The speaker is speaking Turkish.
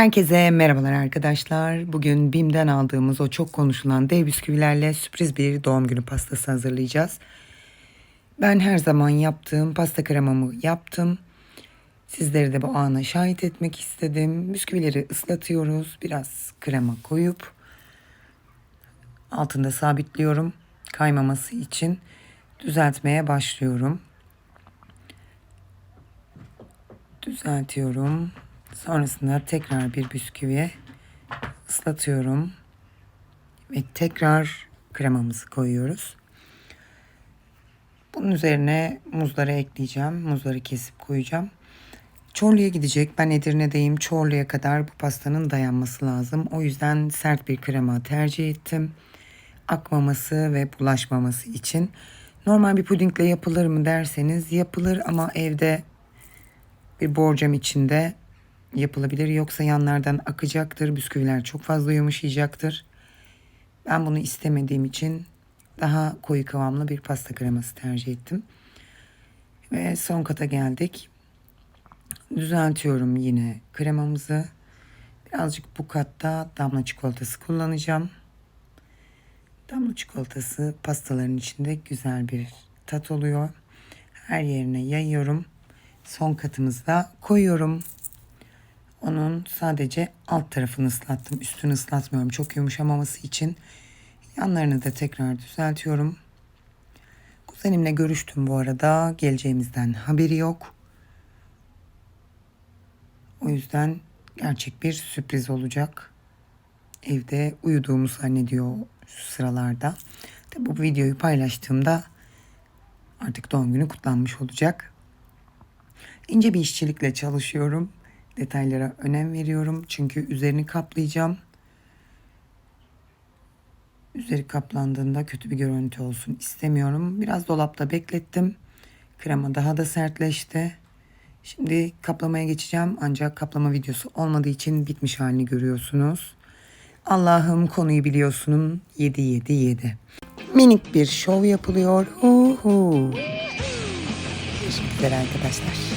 Herkese merhabalar arkadaşlar. Bugün BİM'den aldığımız o çok konuşulan dev bisküvilerle sürpriz bir doğum günü pastası hazırlayacağız. Ben her zaman yaptığım pasta kremamı yaptım. Sizleri de bu ana şahit etmek istedim. Bisküvileri ıslatıyoruz. Biraz krema koyup altında sabitliyorum. Kaymaması için düzeltmeye başlıyorum. Düzeltiyorum. Sonrasında tekrar bir bisküviye ıslatıyorum. Ve tekrar kremamızı koyuyoruz. Bunun üzerine muzları ekleyeceğim. Muzları kesip koyacağım. Çorlu'ya gidecek. Ben Edirne'deyim. Çorlu'ya kadar bu pastanın dayanması lazım. O yüzden sert bir krema tercih ettim. Akmaması ve bulaşmaması için. Normal bir pudingle yapılır mı derseniz yapılır ama evde bir borcam içinde yapılabilir. Yoksa yanlardan akacaktır. Bisküviler çok fazla yumuşayacaktır. Ben bunu istemediğim için daha koyu kıvamlı bir pasta kreması tercih ettim. Ve son kata geldik. Düzeltiyorum yine kremamızı. Birazcık bu katta damla çikolatası kullanacağım. Damla çikolatası pastaların içinde güzel bir tat oluyor. Her yerine yayıyorum. Son katımızda koyuyorum. Onun sadece alt tarafını ıslattım. Üstünü ıslatmıyorum. Çok yumuşamaması için. Yanlarını da tekrar düzeltiyorum. Kuzenimle görüştüm bu arada. Geleceğimizden haberi yok. O yüzden gerçek bir sürpriz olacak. Evde uyuduğumu zannediyor şu sıralarda. Tabi bu videoyu paylaştığımda artık doğum günü kutlanmış olacak. İnce bir işçilikle çalışıyorum. Detaylara önem veriyorum. Çünkü üzerini kaplayacağım. Üzeri kaplandığında kötü bir görüntü olsun istemiyorum. Biraz dolapta beklettim. Krema daha da sertleşti. Şimdi kaplamaya geçeceğim. Ancak kaplama videosu olmadığı için bitmiş halini görüyorsunuz. Allah'ım konuyu biliyorsunuz. 7 7 7. Minik bir şov yapılıyor. Uhu. Teşekkürler arkadaşlar.